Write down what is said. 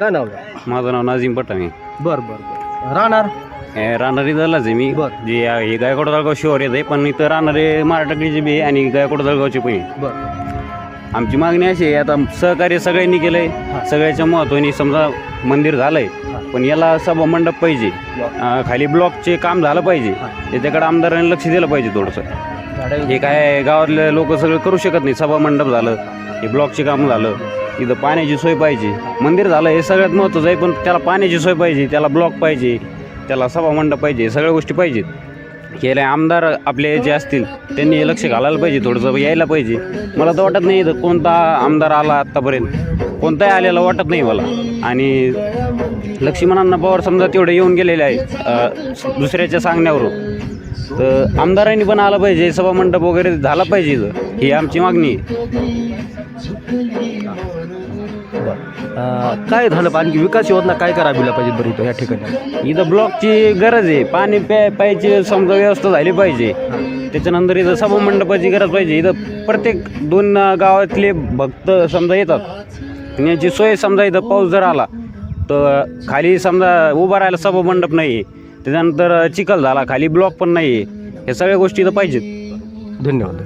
काय नाव आहे? माझं नाव नाझीम पटामी बर बर बर. राहणार? राहणारी दलाच आहे मी. बरं. जे आहे, हे गायकवाड दळगाव शिवर येत आहे पण इथं राहणारे मराठकडीचे बी आहे आणि गायकवाड दळगावचे पण आहे. बर. आमची मागणी अशी आहे आता सहकार्य सगळ्यांनी केलंय. सगळ्याच्या महत्वाने समजा मंदिर झालंय पण याला सभा मंडप पाहिजे. अं, खाली ब्लॉकचे काम झालं पाहिजे. त्याच्याकडे आमदारांनी लक्ष दिलं पाहिजे थोडंसं. हे काय गावातले लोक सगळं करू शकत नाही सभा मंडप झालं हे ब्लॉकचे काम झालं. इथं पाण्याची सोय पाहिजे. मंदिर झालं हे सगळ्यात महत्त्वाचं आहे पण त्याला पाण्याची सोय पाहिजे त्याला ब्लॉक पाहिजे त्याला सभा मंडप पाहिजे सगळ्या गोष्टी पाहिजेत. केले आमदार आपले जे असतील त्यांनी हे लक्ष घालायला पाहिजे थोडंसं यायला पाहिजे. मला तर वाटत नाही इथं कोणता आमदार आला आत्तापर्यंत कोणताही आलेला वाटत नाही मला. आणि लक्ष्मणांना पवार समजा तेवढे येऊन गेलेले आहे दुसऱ्याच्या सांगण्यावरून तर आमदारांनी पण आलं पाहिजे सभामंडप वगैरे झाला पाहिजे इथं. ही आमची मागणी आहे. अं, काय झालं पाणी आणखी विकास योजना काय करावी पाहिजे बरं इथं या ठिकाणी? इथं ब्लॉकची गरज आहे. पाणी प्या प्यायची समजा व्यवस्था झाली पाहिजे. त्याच्यानंतर इथं सभामंडपाची गरज पाहिजे. इथं प्रत्येक दोन अं, गावातले भक्त समजा येतात. आणि याची सोय समजा इथं पाऊस जर आला तर खाली समजा उभा राहायला सभामंडप नाही आहे त्याच्यानंतर चिखल झाला खाली ब्लॉक पण नाही आहे ह्या सगळ्या गोष्टी इथं पाहिजेत. धन्यवाद.